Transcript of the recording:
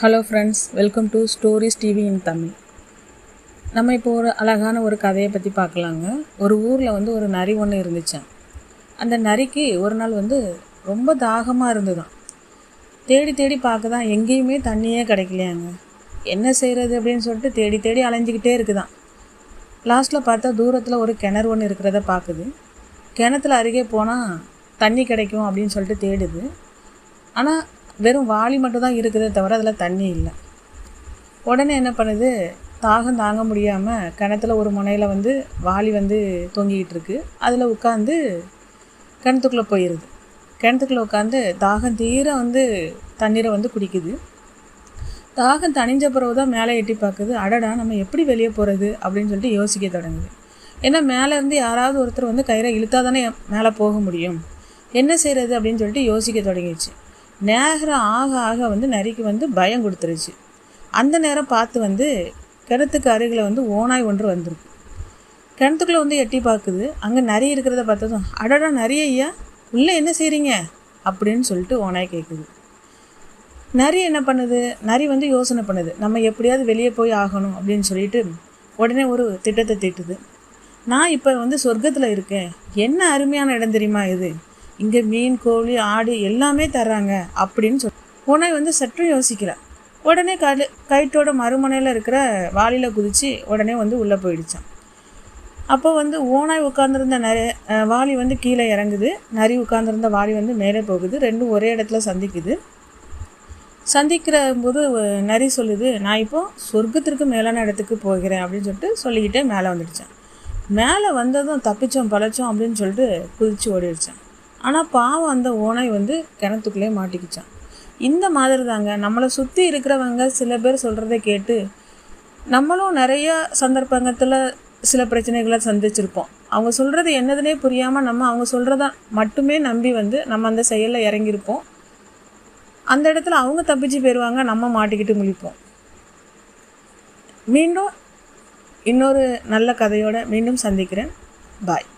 Hello friends welcome to stories TV in Tamil நம்ம இப்போ ஒரு அழகான ஒரு கதையை பற்றி பார்க்கலாங்க. ஒரு ஊரில் வந்து ஒரு நரி ஒன்று இருந்துச்சான் அந்த நரிக்கு ஒரு நாள் வந்து ரொம்ப தாகமாக இருந்ததுதான் தேடி தேடி பார்க்க தான் எங்கேயுமே தண்ணியே கிடைக்கலையாங்க. என்ன செய்கிறது அப்படின்னு சொல்லிட்டு தேடி தேடி அலைஞ்சிக்கிட்டே இருக்குதான் லாஸ்ட்டில் பார்த்தா தூரத்தில் ஒரு கிணறு ஒன்று இருக்கிறத பார்க்குது. கிணத்துல அருகே போனால் தண்ணி கிடைக்கும் அப்படின்னு சொல்லிட்டு தேடுது. ஆனால் வெறும் வாளி மட்டும் தான் இருக்குதே தவிர அதில் தண்ணி இல்லை. உடனே என்ன பண்ணுது? தாகம் தாங்க முடியாமல் கிணத்துல ஒரு முனையில் வந்து வாளி வந்து தொங்கிக்கிட்டு இருக்கு. அதில் உட்காந்து கிணத்துக்குள்ளே போயிடுது கிணத்துக்குள்ளே உட்காந்து தாகம் தீர வந்து தண்ணீரை வந்து குடிக்குது. தாகம் தணிஞ்ச பிறகு தான் மேலே எட்டி பார்க்குது அடடா நம்ம எப்படி வெளியே போகிறது அப்படின்னு சொல்லிட்டு யோசிக்க தொடங்குது. ஏன்னா மேலேருந்து யாராவது ஒருத்தர் வந்து கயிறை இழுத்தா தானே மேலே போக முடியும். என்ன செய்கிறது அப்படின்னு சொல்லிட்டு யோசிக்க தொடங்கிடுச்சு. நேரம் ஆக ஆக வந்து நரிக்கு வந்து பயம் கொடுத்துருச்சு. அந்த நேரம் பார்த்து வந்து கிணத்துக்கு அருகில் வந்து ஓனாய் ஒன்று வந்திருக்கு. கிணத்துக்குள்ளே வந்து எட்டி பார்க்குது. அங்கே நரி இருக்கிறத பார்த்ததும் அடடா நிறைய ஐயா உள்ளே என்ன செய்கிறீங்க அப்படின்னு சொல்லிட்டு ஓனாய் கேட்குது நரி என்ன பண்ணுது? நரி வந்து யோசனை பண்ணுது. நம்ம எப்படியாவது வெளியே போய் ஆகணும் அப்படின்னு சொல்லிட்டு உடனே ஒரு திட்டத்தை திட்டுது. நான் இப்போ வந்து சொர்க்கத்தில் இருக்கேன். என்ன அருமையான இடம் தெரியுமா இது? இங்கே மீன் கோழி ஆடு எல்லாமே தர்றாங்க அப்படின்னு சொல் உடனே வந்து சற்றும் யோசிக்கல. உடனே கடு கயிற்றோட மறுமனையில் இருக்கிற வாளியில் குதித்து உடனே வந்து உள்ளே போயிடுச்சான். அப்போ வந்து ஓனாய் உட்காந்துருந்த நரி வாலி வாளி வந்து கீழே இறங்குது. நரி உட்காந்துருந்த வாளி வந்து மேலே போகுது. ரெண்டும் ஒரே இடத்துல சந்திக்குது. சந்திக்கிற போது நரி சொல்லுது நான் இப்போது சொர்க்கத்திற்கு மேலான இடத்துக்கு போகிறேன் அப்படின்னு சொல்லிட்டு சொல்லிக்கிட்டே மேலே வந்துடுச்சேன். மேலே வந்ததும் தப்பிச்சோம் பழச்சோம் அப்படின்னு சொல்லிட்டு குதிச்சு ஓடிடுச்சேன். ஆனால் பாவம் அந்த ஓனாய் வந்து கிணத்துக்குள்ளே மாட்டிக்கிச்சான். இந்த மாதிரி தாங்க நம்மளை சுற்றி இருக்கிறவங்க சில பேர் சொல்கிறத கேட்டு நம்மளும் நிறைய சந்தர்ப்பங்கத்தில் சில பிரச்சனைகளை சந்திச்சிருப்போம். அவங்க சொல்கிறது என்னதுனே புரியாமல் நம்ம அவங்க சொல்கிறத மட்டுமே நம்பி வந்து நம்ம அந்த செயலில் இறங்கியிருப்போம். அந்த இடத்துல அவங்க தப்பிச்சு போயிடுவாங்க நம்ம மாட்டிக்கிட்டு முழிப்போம். மீண்டும் இன்னொரு நல்ல கதையோடு மீண்டும் சந்திக்கிறேன். பாய்.